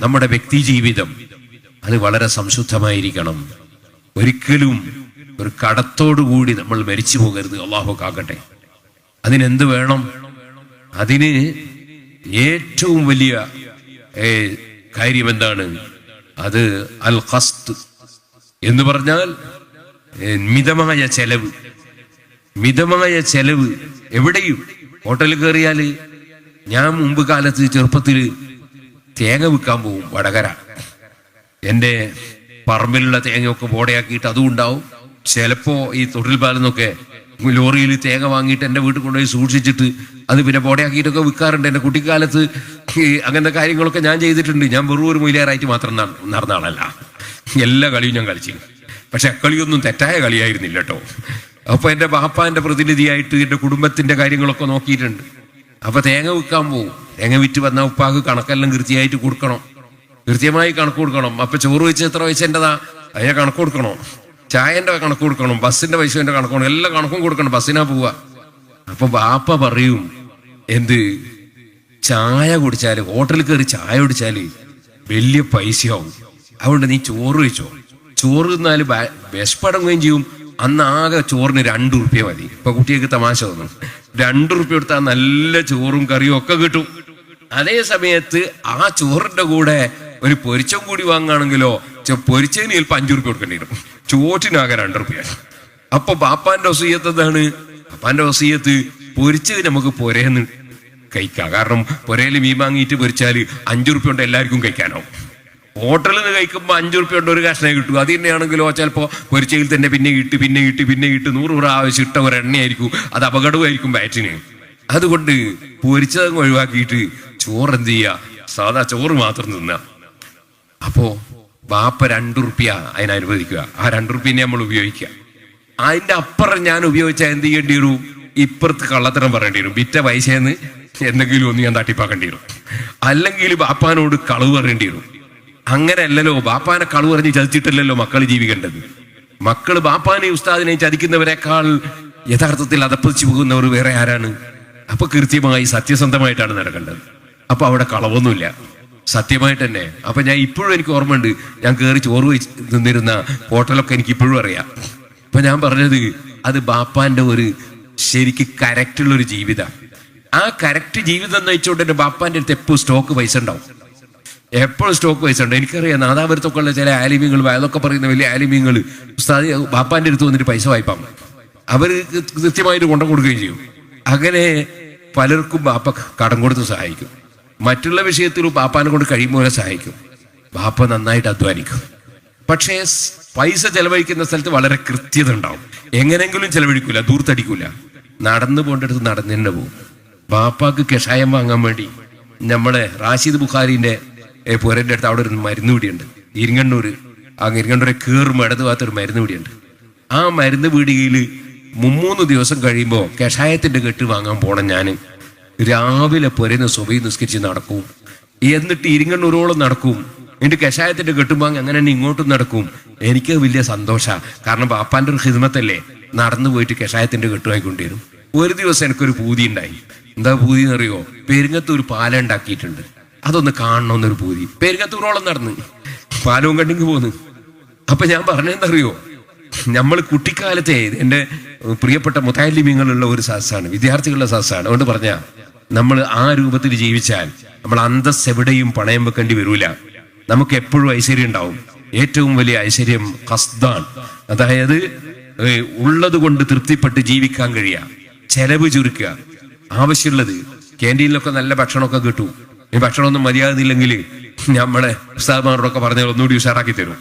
നമ്മുടെ വ്യക്തി ജീവിതം അത് വളരെ സംശുദ്ധമായിരിക്കണം. ഒരിക്കലും ഒരു കടത്തോടുകൂടി നമ്മൾ മരിച്ചു പോകരുത്. അള്ളാഹു കാക്കട്ടെ. അതിനെന്ത് വേണം? അതിന് ഏറ്റവും വലിയ കാര്യം എന്താണ് അത് അൽ ഖസ്ത് എന്ന് പറഞ്ഞാൽ മിതമായ ചെലവ്. മിതമായ ചെലവ് എവിടെയും ഹോട്ടലിൽ കയറിയാൽ ഞാൻ മുമ്പ് കാലത്ത് ചെറുപ്പത്തിൽ തേങ്ങ വിൽക്കാൻ പോകും വടകര എന്റെ പറമ്പിലുള്ള തേങ്ങയൊക്കെ ബോടയാക്കിയിട്ട് അതും ഉണ്ടാവും. ചിലപ്പോ ഈ തൊഴിൽ പാലെന്നൊക്കെ ലോറിയിൽ തേങ്ങ വാങ്ങിയിട്ട് എന്റെ വീട്ടിൽ കൊണ്ടുപോയി സൂക്ഷിച്ചിട്ട് അത് പിന്നെ ബോടയാക്കിയിട്ടൊക്കെ വിൽക്കാറുണ്ട്. എന്റെ കുട്ടിക്കാലത്ത് അങ്ങനത്തെ കാര്യങ്ങളൊക്കെ ഞാൻ ചെയ്തിട്ടുണ്ട്. ഞാൻ വെറും ഒരു മൊയിലേറായിട്ട് മാത്രം നട- നടന്ന ആളല്ല. എല്ലാ കളിയും ഞാൻ കളിച്ചു. പക്ഷെ കളിയൊന്നും തെറ്റായ കളിയായിരുന്നില്ല കേട്ടോ. അപ്പോൾ എന്റെ ബാപ്പാന്റെ പ്രതിനിധിയായിട്ട് എന്റെ കുടുംബത്തിന്റെ കാര്യങ്ങളൊക്കെ നോക്കിയിട്ടുണ്ട്. അപ്പോൾ തേങ്ങ വിൽക്കാൻ പോകും തേങ്ങ വിറ്റ് വന്ന ഉപ്പാക്ക് കണക്കെല്ലാം കൃത്യമായിട്ട് കൊടുക്കണം. കൃത്യമായി കണക്ക് കൊടുക്കണം. അപ്പൊ ചോറ് വെച്ച് എത്ര പൈസന്റെതാ അതിനെ കണക്ക് കൊടുക്കണം? ചായന്റെ കണക്ക് കൊടുക്കണം. ബസ്സിന്റെ പൈസന്റെ കണക്ക് കൊടുക്കണം. എല്ലാ കണക്കും കൊടുക്കണം. ബസ്സിനാ പോവുക അപ്പൊ ബാപ്പ പറയും എന്ത്? ചായ കുടിച്ചാൽ ഹോട്ടലിൽ കയറി ചായ കുടിച്ചാൽ വലിയ പൈസയാവും. അതുകൊണ്ട് നീ ചോറ് വെച്ചോ ചോറ് തിന്നാൽ ബ- വിശപ്പടങ്ങുകയും ചെയ്യും. അന്ന് ആകെ ചോറിന് രണ്ട് റുപ്യ മതി. ഇപ്പൊ കുട്ടികൾക്ക് തമാശ തോന്നും. രണ്ട് റുപ്യ കൊടുത്താൽ നല്ല ചോറും കറിയും ഒക്കെ കിട്ടും. അതേ സമയത്ത് ആ ചോറിന്റെ കൂടെ ഒരു പൊരിച്ചം കൂടി വാങ്ങുകയാണെങ്കിലോ പൊരിച്ചതിന് ചിലപ്പോൾ അഞ്ചു റുപ്യ കൊടുക്കേണ്ടി വരും. ചോറ്റിനാകെ രണ്ട് റുപ്യ. അപ്പൊ ബാപ്പാന്റെ വസീയത്ത് എന്താണ്? ബാപ്പാന്റെ വസീയത്ത് പൊരിച്ചത് നമുക്ക് പൊരേന്ന് കഴിക്കാം. കാരണം പൊരയിൽ മീൻ വാങ്ങിയിട്ട് പൊരിച്ചാൽ അഞ്ചു റുപ്യ കൊണ്ട് എല്ലാവർക്കും കഴിക്കാനാവും. ഹോട്ടലിൽ നിന്ന് കഴിക്കുമ്പോൾ അഞ്ചു റുപ്യ കൊണ്ട് ഒരു കഷ്ണം കിട്ടും. അത് തന്നെയാണെങ്കിലോ ചിലപ്പോൾ പൊരിച്ചയിൽ തന്നെ പിന്നെ ഇട്ട് പിന്നെ ഇട്ട് പിന്നെ ഇട്ട് നൂറ് പ്രാവശ്യം ഇട്ട ഒരു എണ്ണയായിരിക്കും അത് അപകടമായിരിക്കും ബാറ്റിന്. അതുകൊണ്ട് പൊരിച്ചതങ്ങ് ഒഴിവാക്കിയിട്ട് ചോറ് എന്ത് ചെയ്യുക സാധാ ചോറ് മാത്രം തിന്ന. അപ്പോ ബാപ്പ രണ്ടു റുപ്യ അതിന് അനുവദിക്കുക. ആ രണ്ടു റുപ്യനെ നമ്മൾ ഉപയോഗിക്കുക. അതിന്റെ അപ്പുറം ഞാൻ ഉപയോഗിച്ചാൽ എന്ത് ചെയ്യേണ്ടി വരും? ഇപ്പുറത്ത് കള്ളത്തരം പറയേണ്ടി വരും. വിറ്റ പൈസയെന്ന് എന്തെങ്കിലും ഒന്ന് ഞാൻ തട്ടിപ്പാക്കേണ്ടി വരും. അല്ലെങ്കിൽ ബാപ്പാനോട് കളവ് പറയേണ്ടി വരും. അങ്ങനെ അല്ലല്ലോ ബാപ്പാനെ കളവ് പറഞ്ഞ് ചതിച്ചിട്ടല്ലല്ലോ മക്കൾ ജീവിക്കേണ്ടത്. മക്കൾ ബാപ്പാനെയും ഉസ്താദിനെയും ചതിക്കുന്നവരെക്കാൾ യഥാർത്ഥത്തിൽ അതപ്പതിച്ചു പോകുന്നവർ വേറെ ആരാണ്? അപ്പൊ കൃത്യമായി സത്യസന്ധമായിട്ടാണ് നടക്കേണ്ടത്. അപ്പൊ അവിടെ കളവൊന്നുമില്ല. സത്യമായിട്ട് തന്നെ അപ്പൊ ഞാൻ ഇപ്പോഴും എനിക്ക് ഓർമ്മയുണ്ട് ഞാൻ കയറി ചോറ് നിന്നിരുന്ന ഹോട്ടലൊക്കെ എനിക്ക് ഇപ്പോഴും അറിയാം. അപ്പൊ ഞാൻ പറഞ്ഞത് അത് ബാപ്പാന്റെ ഒരു ശരിക്ക് കറക്റ്റുള്ള ഒരു ജീവിതം. ആ കറക്റ്റ് ജീവിതം നയിച്ചുകൊണ്ട് എന്റെ ബാപ്പാന്റെ അടുത്ത് എപ്പോഴും സ്റ്റോക്ക് പൈസ ഉണ്ടാവും. എപ്പോഴും സ്റ്റോക്ക് പൈസ ഉണ്ട്. എനിക്കറിയാം നാദാപുരത്തൊക്കെ ഉള്ള ചില ആലിമ്യങ്ങൾ അതൊക്കെ പറയുന്ന വലിയ ആലിമ്യങ്ങൾ ബാപ്പാന്റെ അടുത്ത് വന്നിട്ട് പൈസ വായ്പാം അവർ കൃത്യമായിട്ട് കൊണ്ടു കൊടുക്കുകയും ചെയ്യും. അങ്ങനെ പലർക്കും ബാപ്പ കടം കൊടുത്ത് സഹായിക്കും. മറ്റുള്ള വിഷയത്തിൽ ബാപ്പാനെ കൊണ്ട് കഴിയുമ്പോൾ സഹായിക്കും. ബാപ്പ നന്നായിട്ട് അധ്വാനിക്കും. പക്ഷേ പൈസ ചെലവഴിക്കുന്ന സ്ഥലത്ത് വളരെ കൃത്യത ഉണ്ടാവും. എങ്ങനെങ്കിലും ചെലവഴിക്കൂല ദൂർത്തടിക്കൂല. നടന്നു പോകേണ്ടടുത്ത് നടന്നു തന്നെ പോകും. ബാപ്പാക്ക് കഷായം വാങ്ങാൻ വേണ്ടി നമ്മളെ റാഷിദ് ബുഖാരിന്റെ പുരന്റെ അടുത്ത് അവിടെ ഒരു മരുന്ന് പിടിയുണ്ട് ഇരിങ്ങണ്ണൂര് ആ ഇരിങ്ങണ്ണൂരെ കീറും ഇടത് ഭാഗത്ത് ഒരു മരുന്ന് പിടിയുണ്ട് ആ മരുന്ന് പീടികയിൽ മുമ്മൂന്ന് ദിവസം കഴിയുമ്പോൾ കഷായത്തിന്റെ കെട്ട് വാങ്ങാൻ പോണം ഞാൻ രാവിലെ പുരന്ന് സ്വഭി നിസ്കരിച്ച് നടക്കും. എന്നിട്ട് ഇരിങ്ങണ്ണൂരോളം നടക്കും. എന്നിട്ട് കഷായത്തിന്റെ കെട്ടുമ്പോ അങ്ങനെ തന്നെ ഇങ്ങോട്ടും നടക്കും. എനിക്ക് വലിയ സന്തോഷ. കാരണം ബാപ്പാന്റെ ഒരു ഹിദ്മത്തല്ലേ നടന്നു പോയിട്ട് കഷായത്തിന്റെ കെട്ടുമായിക്കൊണ്ടിരും ഒരു ദിവസം എനിക്കൊരു പൂതി ഉണ്ടായി. എന്താ പൂതി എന്നറിയോ? പെരുങ്ങത്തൂർ പാല ഉണ്ടാക്കിയിട്ടുണ്ട്. അതൊന്ന് കാണണമെന്നൊരു പൂതി. പെരുങ്ങത്തൂരോളം നടന്ന്. പാലവും കണ്ടിങ്ങ് പോന്ന്. അപ്പൊ ഞാൻ പറഞ്ഞെന്തറിയോ നമ്മൾ കുട്ടിക്കാലത്തെ എന്റെ പ്രിയപ്പെട്ട മുത്താലിമ്യങ്ങളുള്ള ഒരു സദസ്സാണ്. വിദ്യാർത്ഥികളുടെ സദസ്സാണ്. അതുകൊണ്ട് പറഞ്ഞ നമ്മൾ ആ രൂപത്തിൽ ജീവിച്ചാൽ നമ്മൾ അന്തസ് എവിടെയും പണയം വെക്കേണ്ടി വരൂല. നമുക്ക് എപ്പോഴും ഐശ്വര്യം ഉണ്ടാവും. ഏറ്റവും വലിയ ഐശ്വര്യം കസ്താണ്. അതായത് ഉള്ളത് കൊണ്ട് തൃപ്തിപ്പെട്ട് ജീവിക്കാൻ കഴിയുക ചെലവ് ചുരുക്കുക. ആവശ്യമുള്ളത് ക്യാന്റീനിലൊക്കെ നല്ല ഭക്ഷണമൊക്കെ കിട്ടും. ഈ ഭക്ഷണമൊന്നും മര്യാദയില്ലെങ്കിൽ നമ്മളെ ഉസ്താദ്മാരോടൊക്കെ പറഞ്ഞാൽ ഒന്നുകൂടി ഉഷാറാക്കി തരും.